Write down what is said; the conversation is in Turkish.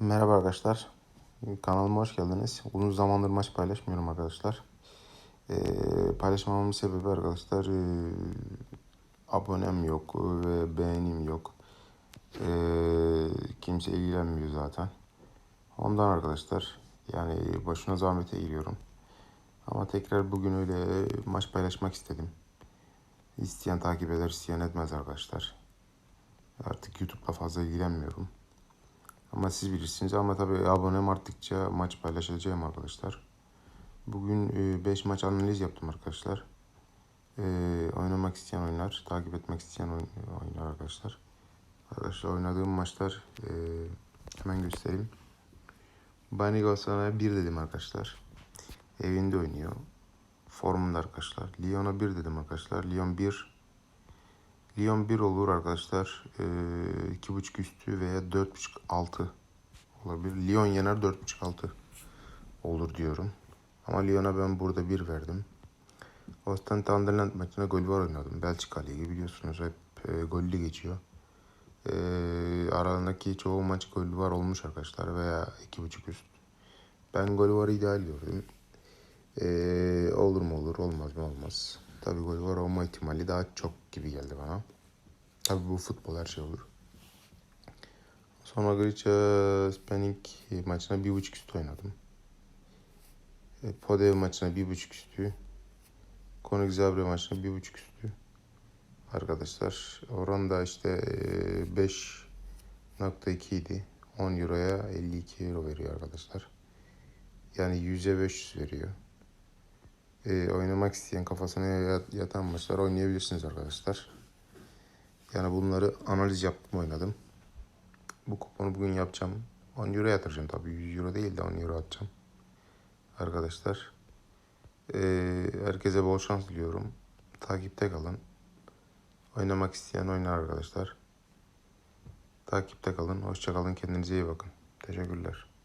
Merhaba arkadaşlar. Kanalıma hoş geldiniz. Uzun zamandır maç paylaşmıyorum arkadaşlar. Ee, paylaşmamamın sebebi arkadaşlar ee, abonem yok ve beğenim yok. Ee, kimse ilgilenmiyor zaten. Ondan arkadaşlar yani boşuna zahmete giriyorum. Ama tekrar bugün öyle maç paylaşmak istedim. İsteyen takip eder, isteyen etmez arkadaşlar. Artık YouTube'la fazla ilgilenmiyorum. Ama siz bilirsiniz ama tabii abonem arttıkça maç paylaşacağım arkadaşlar. Bugün 5 maç analiz yaptım arkadaşlar. E, oynamak isteyen oyunlar, takip etmek isteyen oyun, oyunlar arkadaşlar. Arkadaşlar oynadığım maçlar e, hemen göstereyim. Bani Galatasaray'a 1 dedim arkadaşlar. Evinde oynuyor. Formunda arkadaşlar. Lyon'a 1 dedim arkadaşlar. Lyon 1. Lyon 1 olur arkadaşlar. Ee, 2.5 üstü veya 4.5 altı olabilir. Lyon yener 4.5 altı olur diyorum. Ama Lyon'a ben burada 1 verdim. Ostend Sunderland maçına gol var oynadım. Belçika Ligi biliyorsunuz hep e, gollü geçiyor. E, aralarındaki çoğu maç gol var olmuş arkadaşlar veya 2.5 üst. Ben gol var ideal gördüm. E, olur mu olur olmaz mı olmaz. Tabii gol var olma ihtimali daha çok gibi geldi bana. Tabii bu futbol her şey olur. Sonra Gorica Spanning maçına bir buçuk üstü oynadım. E, Podev maçına bir buçuk üstü. Konik Zabre maçına bir buçuk üstü. Arkadaşlar oran da işte e, 5.2 idi. 10 euroya 52 euro veriyor arkadaşlar. Yani 100'e 500 veriyor. E, oynamak isteyen kafasına yat- yatan maçlar oynayabilirsiniz arkadaşlar. Yani bunları analiz yaptım oynadım. Bu kuponu bugün yapacağım. 10 euro yatıracağım tabii. 100 euro değil de 10 euro atacağım. Arkadaşlar. Ee, herkese bol şans diliyorum. Takipte kalın. Oynamak isteyen oynar arkadaşlar. Takipte kalın. Hoşça kalın. Kendinize iyi bakın. Teşekkürler.